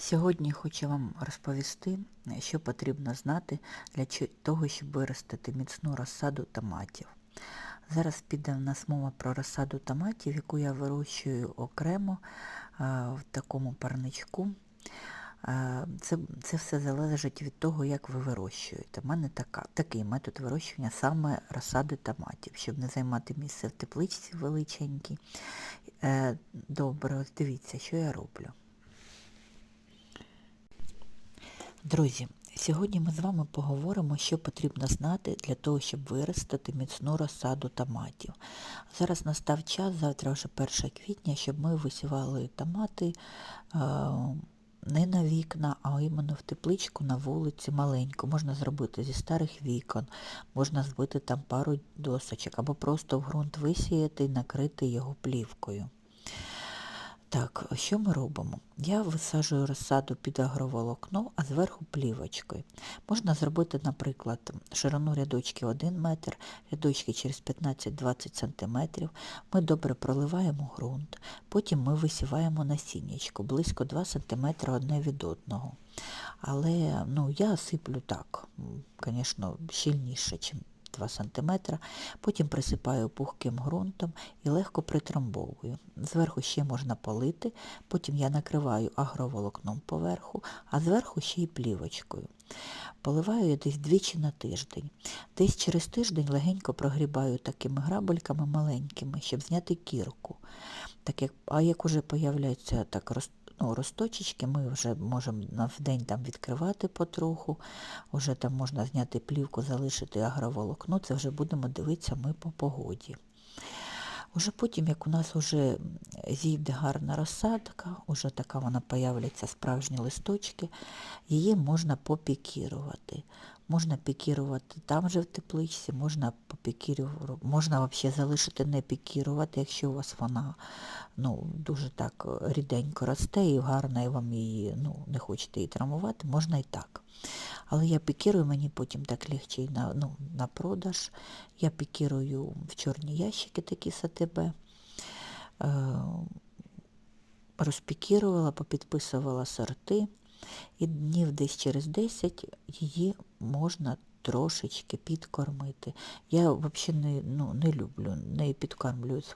Сьогодні хочу вам розповісти, що потрібно знати для того, щоб виростити міцну розсаду томатів. Зараз піде в нас мова про розсаду томатів, яку я вирощую окремо в такому парничку. Це, це все залежить від того, як ви вирощуєте. У мене така, такий метод вирощування саме розсади томатів, щоб не займати місце в тепличці величенькій. Е, Добре, дивіться, що я роблю. Друзі, сьогодні ми з вами поговоримо, що потрібно знати для того, щоб виростити міцну розсаду томатів. Зараз настав час, завтра вже 1 квітня, щоб ми висівали томати е, не на вікна, а іменно в тепличку на вулиці маленьку. Можна зробити зі старих вікон, можна збити там пару досочок, або просто в ґрунт висіяти і накрити його плівкою. Так, що ми робимо? Я висаджую розсаду під агроволокно, а зверху плівочкою. Можна зробити, наприклад, ширину рядочки 1 метр, рядочки через 15-20 см. Ми добре проливаємо ґрунт, потім ми висіваємо насіннячко, близько 2 см одне від одного. Але ну, я сиплю так, звісно, щільніше, ніж 2 см, потім присипаю пухким ґрунтом і легко притрамбовую. Зверху ще можна полити, потім я накриваю агроволокном поверху, а зверху ще й плівочкою. Поливаю я десь двічі на тиждень. Десь через тиждень легенько прогрібаю такими грабельками маленькими, щоб зняти кірку. Так як, а як уже появляються так ну, росточечки, ми вже можемо на день там відкривати потроху, вже там можна зняти плівку, залишити агроволокно, це вже будемо дивитися ми по погоді. Уже потім, як у нас вже зійде гарна розсадка, уже така вона появляться справжні листочки, її можна попікірувати. Можна пікірувати там же в тепличці, можна попікірувати, можна взагалі залишити не пікірувати, якщо у вас вона ну, дуже так ріденько росте і гарна, і вам її ну, не хочете її травмувати, можна і так. Але я пікірую, мені потім так легче на, ну, на продаж. Я пікірую в чорні ящики такі СТБ. Е, розпікірувала, попідписувала сорти, і днів десь через 10 її можна трошечки підкормити. Я взагалі не, ну, не люблю, не підкармлюю свою